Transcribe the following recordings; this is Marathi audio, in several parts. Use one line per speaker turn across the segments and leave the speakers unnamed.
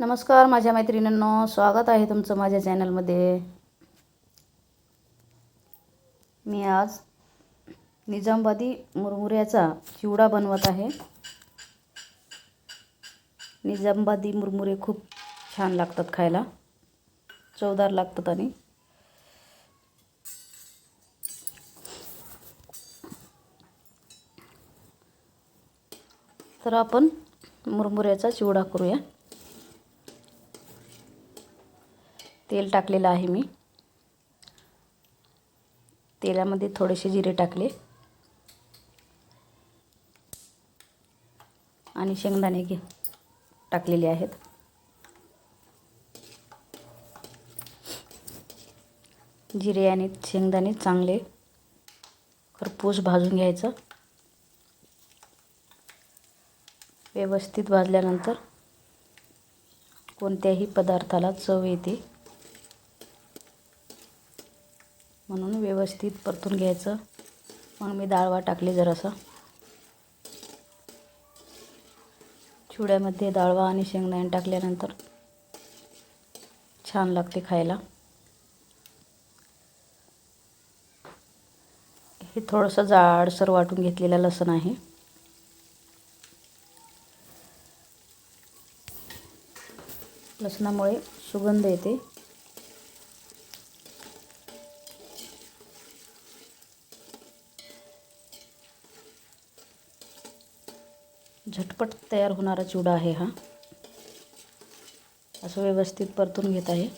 नमस्कार माझ्या मैत्रिणींनो. स्वागत आहे तुमचं माझ्या चॅनलमध्ये. मी आज निजामबादी मुरमुऱ्याचा चिवडा बनवत आहे. निजामबादी मुरमुरे खूप छान लागतात खायला. चवदार लागतात आणि. तर आपण मुरमुऱ्याचा चिवडा करूया. तेल टाकलेलं आहे मी. तेलामध्ये थोडेसे जिरे टाकले. आणि शेंगदाणे घे टाकलेले आहेत. जिरे आणि शेंगदाणे चांगले खरपूस भाजून घ्यायचं. व्यवस्थित भाजल्यानंतर कोणत्याही पदार्थाला चव येते. म्हणून व्यवस्थित परतून घ्यायचं. मग मी डाळवा टाकली जरासं. चिवड्यामध्ये डाळवा आणि शेंगदाणे टाकल्यानंतर छान लागते खायला. हे थोडंसं जाडसर वाटून घेतलेलं लसण आहे. लसणामुळे सुगंध येते. झटपट तयार होणारा चिवडा आहे हा. असं व्यवस्थित परतून घेत आहे.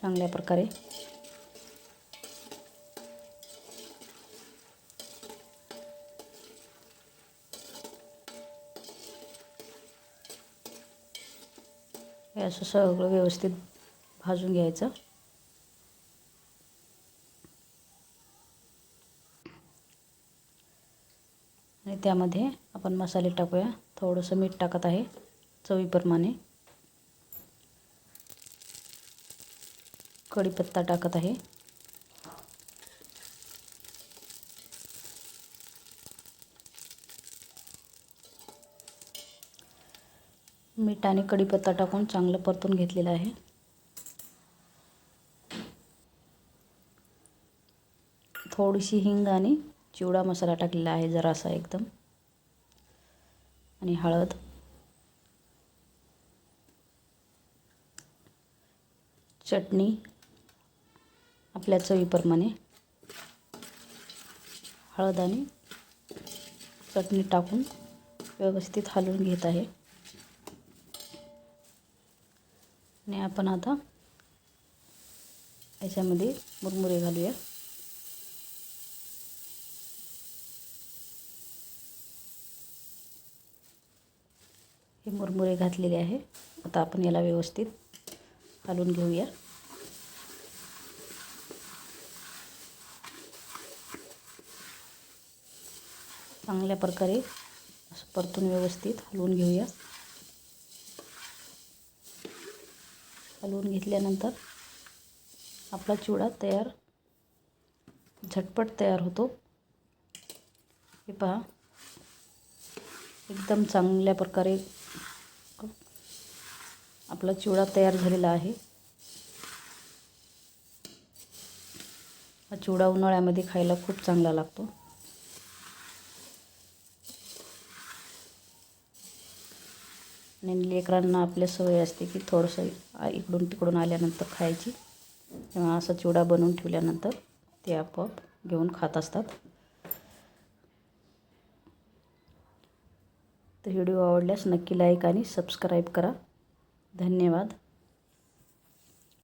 चांगल्या प्रकारे. हे असं सगळं व्यवस्थित भाजून घ्यायचं. आणि त्यामध्ये आपण मसाले टाकूया. थोडंसं मीठ टाकत आहे चवीप्रमाणे. कढीपत्ता टाकत आहे. मीठ आणि कढीपत्ता टाकून चांगलं परतून घेतलेलं आहे. थोडीशी हिंग आणि चिवडा मसाला टाकलेला आहे जरासा एकदम. आणि हळद. चटणी. आपल्या चवीप्रमाणे. हळद आणि चटणी टाकून व्यवस्थित हलवून घेत आहे. आणि आपण आता याच्यामध्ये मुरमुरे घालूया. हे मुरमुरे घातलेले आहे. आता आपण याला व्यवस्थित हलवून घेऊया. चांगल्या प्रकारे असं परतून व्यवस्थित हलवून घेऊया. हलवून घेतल्यानंतर आपला चिवडा तयार झटपट तयार होतो. हे पहा एकदम चांगल्या प्रकारे आपला चिवडा तयार झालेला आहे. हा चिवडा उन्हाळ्यामध्ये खायला खूप चांगला लागतो. आणि लेकरांना आपल्या सवय असते की थोडंसं इकडून तिकडून आल्यानंतर खायची. तेव्हा असा चिवडा बनवून ठेवल्यानंतर ते आपोआप घेऊन खात असतात. तर व्हिडिओ आवडल्यास नक्की लाईक आणि सबस्क्राईब करा. धन्यवाद.